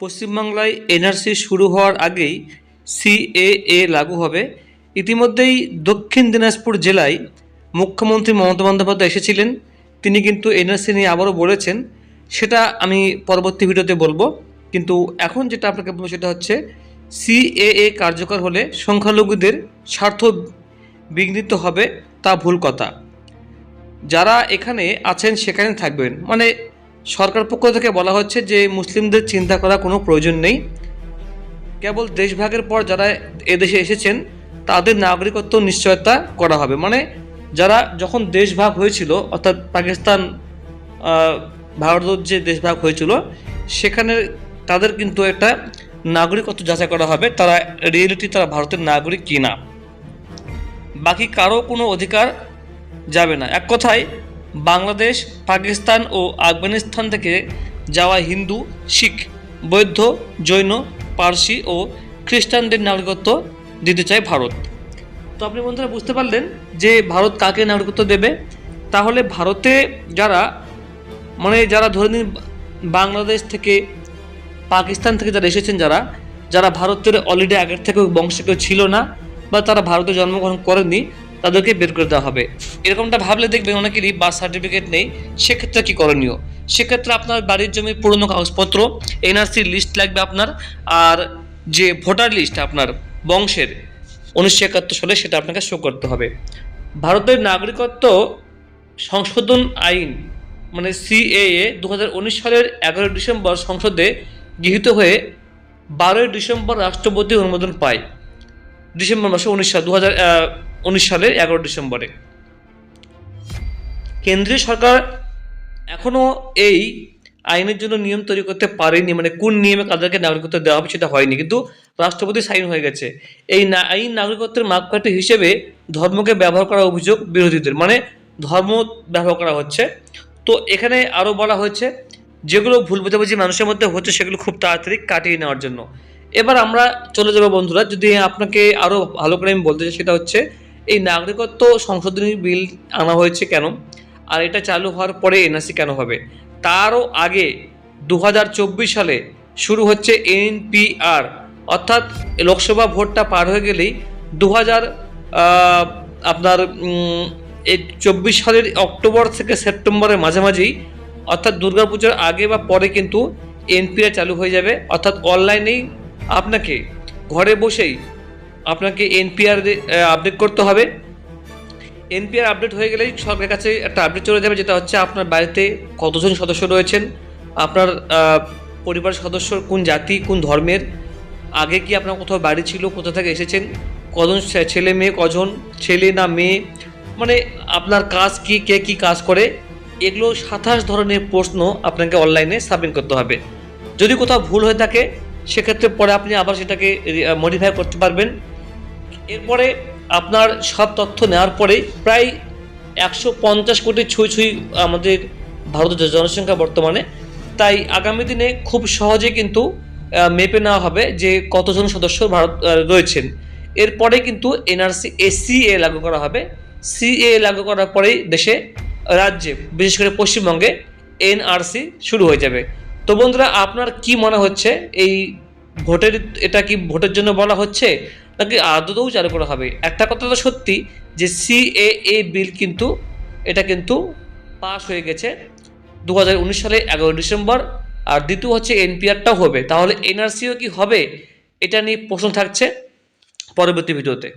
পশ্চিমবাংলায় এনআরসি শুরু হওয়ার আগেই সিএএ লাগু হবে। ইতিমধ্যেই দক্ষিণ দিনাজপুর জেলায় মুখ্যমন্ত্রী মমতা বন্দ্যোপাধ্যায় এসেছিলেন। তিনি কিন্তু এনআরসি নিয়ে আবারও বলেছেন। সেটা আমি পরবর্তী ভিডিওতে বলব। কিন্তু এখন যেটা আপনাকে বলব সেটা হচ্ছে সিএএ কার্যকর হলে সংখ্যালঘুদের স্বার্থ বিঘ্নিত হবে, তা ভুল কথা। যারা এখানে আছেন সেখানে থাকবেন। মানে সরকার পক্ষ থেকে বলা হচ্ছে যে মুসলিমদের চিন্তা করার কোনো প্রয়োজন নেই। কেবল দেশভাগের পর যারা এদেশে এসেছেন, তাদের নাগরিকত্ব নিশ্চয়তা করা হবে। মানে যারা যখন দেশভাগ হয়েছিল, অর্থাৎ পাকিস্তান ভারতের যে দেশভাগ হয়েছিল, সেখানে তাদের কিন্তু একটা নাগরিকত্ব যাচাই করা হবে। তারা রিয়েলিটি তারা ভারতের নাগরিক কিনা বাকি কারও কোনো অধিকার যাবে না। এক কথায় বাংলাদেশ, পাকিস্তান ও আফগানিস্তান থেকে যাওয়া হিন্দু, শিখ, বৌদ্ধ, জৈন, পার্সি ও খ্রিস্টানদের নাগরিকত্ব দিতে চায় ভারত। তো আপনি বন্ধুরা বুঝতে পারলেন যে ভারত কাকে নাগরিকত্ব দেবে? তাহলে ভারতে যারা মানে যারা ধরে নিন বাংলাদেশ থেকে পাকিস্তান থেকে যারা এসেছেন যারা যারা ভারতের অলরেডি আগের থেকে বংশ কেউ ছিল না বা তারা ভারতে জন্মগ্রহণ করেননি তাদেরকে বের করে দেওয়া হবে। এরকমটা ভাবলে দেখবেন অনেকেরই বার্থ সার্টিফিকেট নেই, সেক্ষেত্রে কী করণীয়? সেক্ষেত্রে আপনার বাড়ির জমির পুরনো কাগজপত্র এনআরসির লিস্ট লাগবে আপনার, আর যে ভোটার লিস্ট আপনার বংশের, উনিশশো একাত্তর সালে সেটা আপনাকে শো করতে হবে। ভারতের নাগরিকত্ব সংশোধন আইন মানে সিএএ দু হাজার উনিশ সালের এগারোই ডিসেম্বর সংসদে গৃহীত হয়ে বারোই ডিসেম্বর রাষ্ট্রপতি অনুমোদন পায়। ডিসেম্বর মাসে উনিশ সাল দু হাজার উনিশ সালের এগারো ডিসেম্বরে। কেন্দ্রীয় সরকার এখনও এই আইনের জন্য নিয়ম তৈরি করতে পারেনি মানে কোন নিয়মে কাদেরকে নাগরিকত্ব দেওয়া হবে সেটা হয়নি। কিন্তু রাষ্ট্রপতি সাইন হয়ে গেছে। এই আইন নাগরিকত্বের মাপকাঠি হিসেবে ধর্মকে ব্যবহার করা অভিযোগ বিরোধীদের মানে ধর্ম ব্যবহার করা হচ্ছে। তো এখানে আরও বলা হয়েছে, যেগুলো ভুল বোঝাবুঝি মানুষের মধ্যে হচ্ছে সেগুলো খুব তাড়াতাড়ি কাটিয়ে নেওয়ার জন্য। এবার আমরা চলে যাব বন্ধুরা, যদি আপনাকে আরও ভালো করে আমি বলতে চাই সেটা হচ্ছে এই নাগরিকত্ব সংশোধনী বিল আনা হয়েছে কেন? আর এটা চালু হওয়ার পরে এনআরসি কেন হবে? তারও আগে দু হাজার চব্বিশ সালে শুরু হচ্ছে এনপিআর, অর্থাৎ লোকসভা ভোটটা পার হয়ে গেলেই দু হাজার আপনার এই চব্বিশ সালের অক্টোবর থেকে সেপ্টেম্বরের মাঝামাঝি, অর্থাৎ দুর্গাপুজোর আগে বা পরে কিন্তু এনপিআর চালু হয়ে যাবে। অর্থাৎ অনলাইনেই আপনাকে ঘরে বসেই আপনাকে এনপিআর আপডেট করতে হবে। এনপিআর আপডেট হয়ে গেলেই সরকারের কাছে একটা আপডেট চলে যাবে, যেটা হচ্ছে আপনার বাড়িতে কতজন সদস্য রয়েছেন, আপনার পরিবারের সদস্য কোন জাতি, কোন ধর্মের, আগে কি আপনার কোথাও বাড়ি ছিল, কোথা থেকে এসেছেন, কজন ছেলে মেয়ে, কজন ছেলে না মেয়ে মানে আপনার কাজ কি, কে কি কাজ করে, এগুলো সাতাশ ধরনের প্রশ্ন আপনাকে অনলাইনে সাবমিট করতে হবে। যদি কোথাও ভুল হয়ে থাকে, সেক্ষেত্রে পরে আপনি আবার সেটাকে মডিফাই করতে পারবেন। এরপরে আপনার সব তথ্য নেওয়ার পরে প্রায় একশো পঞ্চাশ কোটি ছুঁই ছুঁই আমাদের ভারতের জনসংখ্যা বর্তমানে। তাই আগামী দিনে খুব সহজে কিন্তু মেপে নেওয়া হবে যে কতজন সদস্য ভারত রয়েছেন। এরপরে কিন্তু এনআরসি এসি এ লাগু করা হবে। সিএ লাগু করার পরেই দেশে রাজ্যে, বিশেষ করে পশ্চিমবঙ্গে এনআরসি শুরু হয়ে যাবে। তো বন্ধুরা, আপনার কি মনে হচ্ছে? এই ভোটের, এটা কি ভোটের জন্য বলা হচ্ছে? নাকি আদতেও চালু করা হবে। একটা কথা তো সত্যি যে সিএএ বিল কিন্তু, এটা কিন্তু পাস হয়ে গেছে দু হাজার উনিশ সালে এগারো ডিসেম্বর। আর দ্বিতীয় হচ্ছে এনপিআরটাও হবে। তাহলে এনআরসিও কি হবে? এটা নিয়ে প্রশ্ন থাকছে পরবর্তী ভিডিওতে।